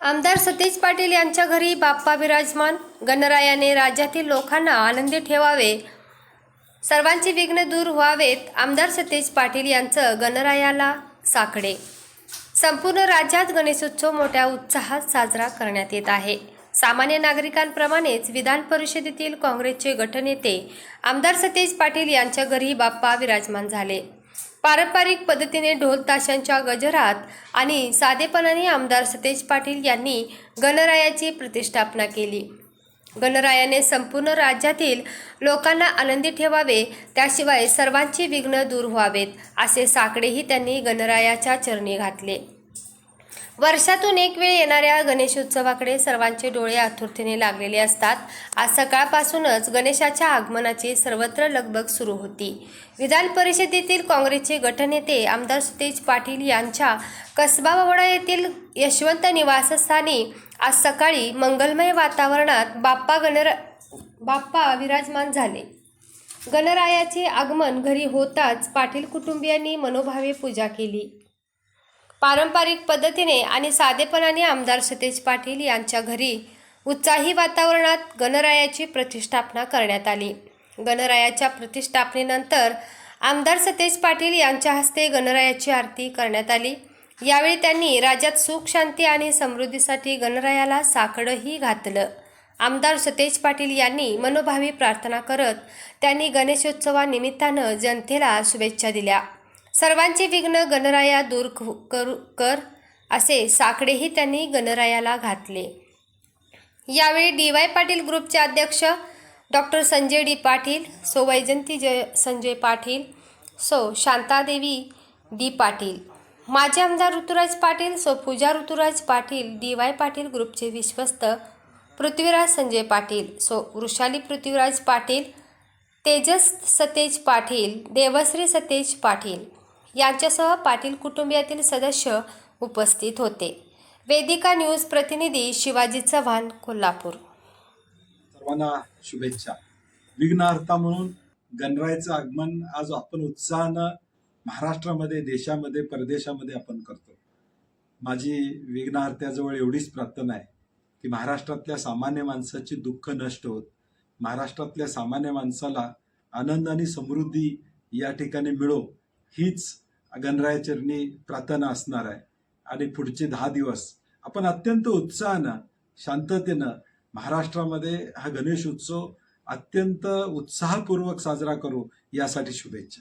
आमदार सतीश पाटील यांच्या घरी बाप्पा विराजमान. गणरायाने राज्यातील लोकांना आनंदी ठेवावे. सर्वांची विघ्न दूर व्हावेत आमदार सतीश पाटील यांचं गणरायाला साकडे. संपूर्ण राज्यात गणेशोत्सव मोठ्या उत्साहात साजरा करण्यात येत आहे. सामान्य नागरिकांप्रमाणेच विधान परिषदेतील काँग्रेसचे गटनेते आमदार सतीश पाटील यांच्या घरी बाप्पा विराजमान झाले. पारंपरिक पद्धतीने ढोल ताशांच्या गजरात आणि साधेपणाने आमदार सतेज पाटील यांनी गणरायाची प्रतिष्ठापना केली. गणरायाने संपूर्ण राज्यातील लोकांना आनंदी ठेवावे त्याशिवाय सर्वांची विघ्न दूर व्हावेत असे साकडेही त्यांनी गणरायाच्या चरणी घातले. वर्षातून एक वेळ येणाऱ्या गणेशोत्सवाकडे सर्वांचे डोळे आतुरतेने लागलेले असतात. आज सकाळपासूनच गणेशाच्या आगमनाची सर्वत्र लगबग सुरू होती. विधान परिषदेतील काँग्रेसचे गटनेते आमदार सुतेज पाटील यांच्या कसबा वडा येथील यशवंत निवासस्थानी आज सकाळी मंगलमय वातावरणात बाप्पा गणर बाप्पा विराजमान झाले. गणरायाचे आगमन घरी होताच पाटील कुटुंबियांनी मनोभावे पूजा केली. पारंपरिक पद्धतीने आणि साधेपणाने आमदार सतेज पाटील यांच्या घरी उत्साही वातावरणात गणरायाची प्रतिष्ठापना करण्यात आली. गणरायाच्या प्रतिष्ठापनेनंतर आमदार सतेज पाटील यांच्या हस्ते गणरायाची आरती करण्यात आली. यावेळी त्यांनी राज्यात सुख शांती आणि समृद्धीसाठी गणरायाला साकडंही घातलं. आमदार सतेज पाटील यांनी मनोभावी प्रार्थना करत त्यांनी गणेशोत्सवानिमित्तानं जनतेला शुभेच्छा दिल्या. सर्वांचे विघ्न गणराया दूर करू कर असे साकडेही त्यांनी गणरायाला घातले. यावेळी डी वाय पाटील ग्रुपचे अध्यक्ष डॉक्टर संजय डी पाटील सो वैजंती जय संजय पाटील सो शांतादेवी डी पाटील माजी आमदार ऋतुराज पाटील सो पूजा ऋतुराज पाटील डी वाय पाटील ग्रुपचे विश्वस्त पृथ्वीराज संजय पाटील सो वृषाली पृथ्वीराज पाटील तेजस सतेज पाटील देवश्री सतेज पाटील यांच्यासह पाटील कुटुंबियातील सदस्य उपस्थित होते. वेदिका न्यूज प्रतिनिधी शिवाजी चव्हाण कोल्हापूर. सर्वांना शुभेच्छा. विघ्नहर्ता म्हणून गणरायाचं आगमन आज आपण उत्साहानं महाराष्ट्रामध्ये देशामध्ये परदेशामध्ये आपण करतो. माझी विघ्नहर्त्याजवळ एवढीच प्रार्थना आहे की महाराष्ट्रातल्या सामान्य माणसाची दुःख नष्ट होत महाराष्ट्रातल्या सामान्य माणसाला आनंद आणि समृद्धी या ठिकाणी मिळो हीच गणरायाचरणी प्रार्थना असणार आहे. आणि पुढचे दहा दिवस आपण अत्यंत उत्साहानं शांततेनं महाराष्ट्रामध्ये हा गणेश उत्सव अत्यंत उत्साहपूर्वक साजरा करू यासाठी शुभेच्छा.